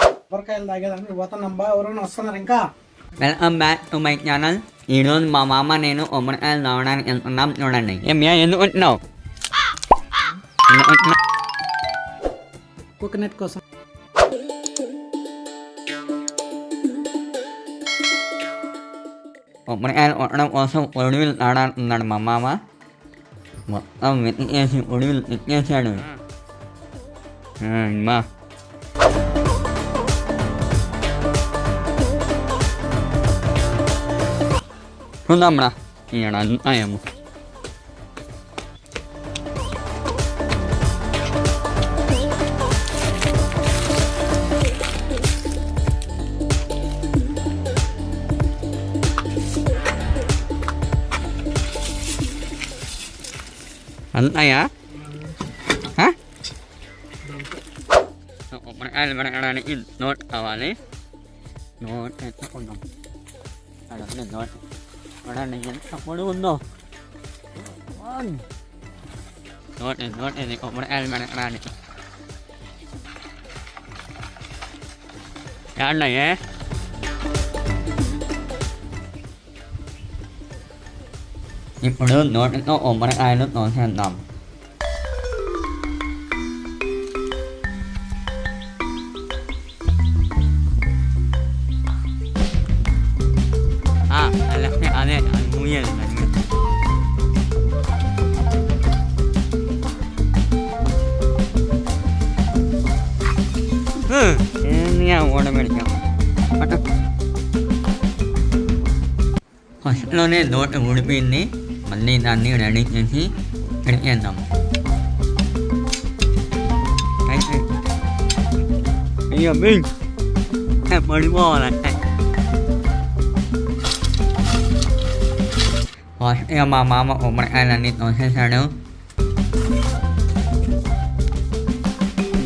కొబ్బరికాయలు ఎవరైనా వస్తున్నారు ఇంకా? Welcome back to my channel ఈరోజు మా మామ నేను ఉమ్మడికాయలు రావడానికి వెళ్తున్నాం చూడండి. ఏమియా ఎందుకు ఉంటున్నావు ఎందుకు ఉంటున్నావు? కోకోనట్ కోసం. ఉమ్మడికాయలు కొట్టడం కోసం ఒడివిలు ఆడాడుతున్నాడు మా మామ మొత్తం వెతికేసి ఒడివిలు ఎక్కేసాడు మా చూద్దాంరా ఇక్కడ అంతా ఏమో అంతాయా ఉమ్మడికాయలు పెరగడానికి నోట్ కావాలి నోట్ ఎత్తుకుందాం అడగండి నోట్ చూడండి ఎంత పొడి ఉందో నోట్ ఇది, If learn not at all, but I not know hand them. Ah, I left it on it, I'm weird. ഞാൻ ഓണം മേടിക്കാം കേട്ടോ ഭക്ഷണം നോട്ട് കൂടി പിന്നെ మళ్ళీ దాన్ని రెడీ చేసి పెడికేద్దాం అయితే అయ్యో బిల్ పడిపోవాలంటే ఫస్ట్గా మా మామ ఉమ్మడికాయలన్నీ తోసేసాడు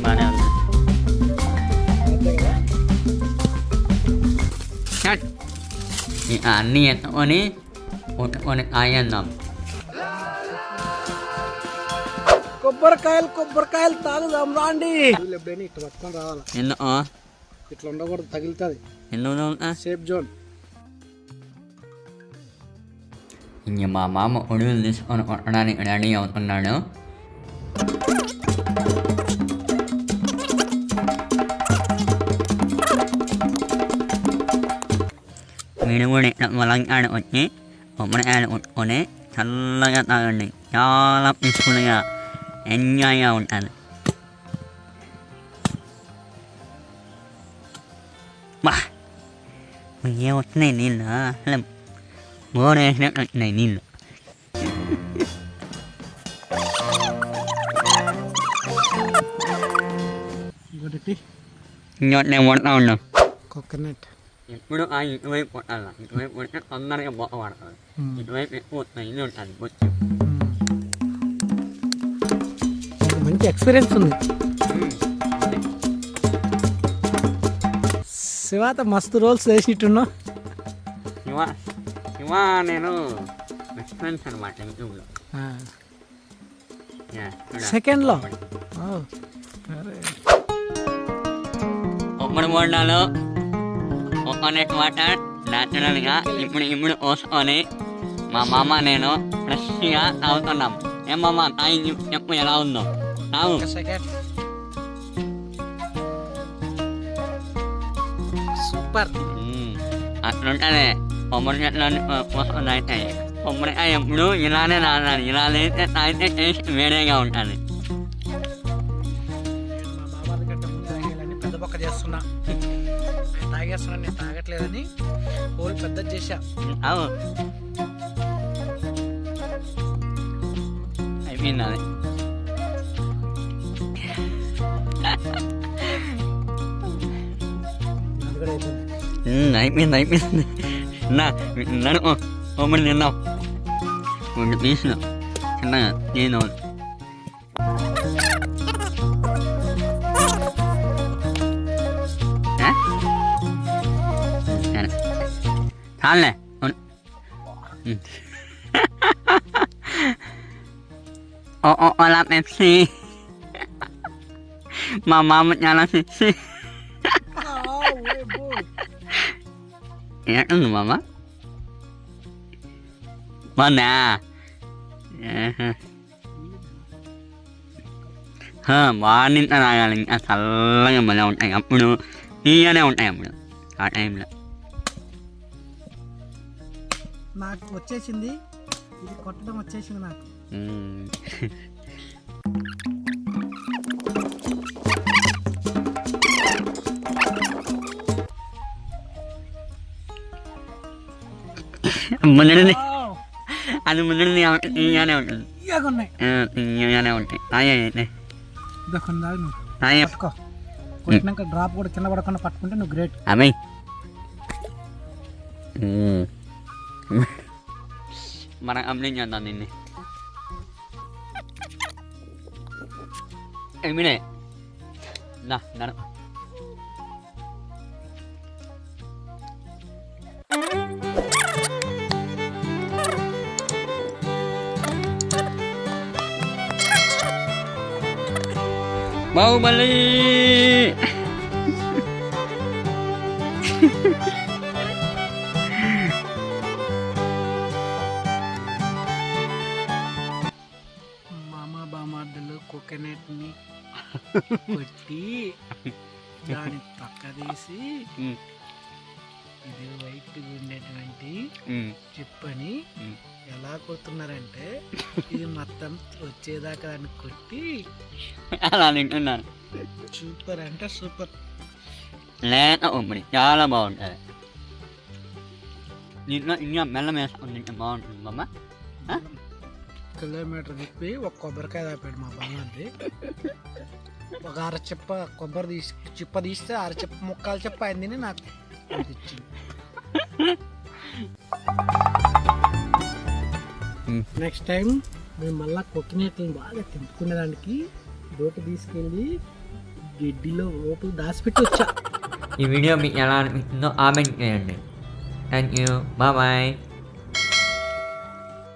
బాగానే ఉంది షట్. ఇక పుట్టుకొని కాయేద్దాం కొబ్బరికాయలు కొబ్బరికాయలు తాగుదాం రాండి. ఇట్లా పట్టుకొని రావాలి? ఎందుకు ఇట్లా ఉండకూడదు తగులుతుంది. తోలుతా? సేఫ్ జోన్ ఇంక మా మామ ఒడుగులు తీసుకొని కొట్టడానికి రెడీ అవుతున్నాడు. మీరు కూడా ఇట్లా పొలంకాడ వచ్చి కొబ్బరికాయలు కొట్టుకొని చల్లగా తాగండి. చాలా పీస్ఫుల్గా ఎంజాయ్గా ఉంటుంది బా! ఏ వస్తున్నాయి నీళ్ళు. అసలు బోర్ వేసినట్టు వచ్చినాయి నీళ్ళు. ఇంకోటి ఇంకోటి నేను కొడతా ఉన్నాం కోకోనట్. ఇప్పుడు ఆ ఇటువైపు కొట్టాల ఇటువైపు కొడితే తొందరగా బొక్క పడుతుంది ఇటువైపు ఎక్కువ ఇది ఉంటుంది బొచ్చు మంచి ఎక్స్పీరియన్స్ ఉంది శివాత మస్తు రోల్స్ వేసిట్టున్నావు శివ శివ నేను బెస్ట్ ఫ్రెండ్స్ అనమాట యూట్యూబ్లో సెకండ్లో ఉమ్మడి బోండాలు కోకోనట్ వాటర్ న్యాచురల్గా ఇప్పుడు ఇప్పుడు పోసుకొని మా మామ నేను ఫ్రెష్గా తాగుతున్నాం ఏం మామ తాగి చెప్పు- ఎలా ఉందో. తాగు సూపర్. మ్మ్. అట్లుంటది కొబ్బరి చెట్లని పోసుకొని అవుతాయి కొబ్బరికాయ ఎప్పుడు ఇలానే తాగాలి ఇలా లేతే తాగితే టేస్ట్ వేరేగా ఉంటుంది. మా తాగేస్తున్నాను నేను తాగట్లేదని ఓల్ పెద్ద పక్క చేస్తున్నా తీసిన. చిన్నగా నేను తాగట్లేదని హోల్ పెద్ద చేశా అవు అయిపోయింది అది అది కూడా అయిపోయింది మ్మ్, అయిపోయింది అయిపోయింది నా నడు కొబ్బరి తిన్నాం రెండు పీసులు చిన్నగా నేను చాలే Oo, wala Pepsi. Mamamot niya lang Pepsi. Aw, eh, boy. Iyak ano, mama? Mana? Eh. హా, మార్నింగ్ తాగాలి ఇంకా చల్లగా మళ్ళీ ఉంటాయి అప్పుడు తీయనే ఉంటాయి అప్పుడు ఆ టైంలో నాకు వచ్చేసింది. ఇది కొట్టడం వచ్చేసింది నాకు. ముందు అది ముందు తీయగానే ఉంటుంది తీయగానే ఉంటాయి అయ్యే కొట్టినాక డ్రాప్ కూడా కింద పడకుండా పట్టుకుంటే నువ్వు గ్రేట్. అమ్మాయి. మనం కంప్లైంట్ చేద్దాం దీన్ని ఏమినే నా నడు బాహుబలి మామ కోకోనట్ని కొట్టి దాని పక్క తీసి ఇది వైట్ ఉండేటువంటి చిప్పని. ఎలా కొడుతున్నారంటే ఇది మొత్తం వచ్చేదాకా దాన్ని కొట్టి అలా తింటున్నాను సూపర్ అంటే సూపర్. లేత ఉమ్మడి చాలా బాగుంటుంది. దీంట్లో ఇంకా బెల్లం వేసుకుని తింటే బాగుంటుంది అమ్మ ఆ? కిలోమీటర్ తిప్పి ఒక కొబ్బరికాయ తాపాడు మా బామ్మది ఒక అర చెప్ప కొబ్బరి తీసి చిప్ప తీస్తే అర చిప్ప ముక్కాలు చెప్ప అయింది నాకు ఇచ్చింది. నెక్స్ట్ టైం మేము మళ్ళా కొక్కినట్లను బాగా తెంపుకునేదానికి రోడ్డు తీసుకెళ్ళి గడ్డిలో లోపల దాచిపెట్టి వచ్చా. ఈ వీడియో మీకు ఎలా అనిపించిందో కామెంట్ చేయండి. Thank you bye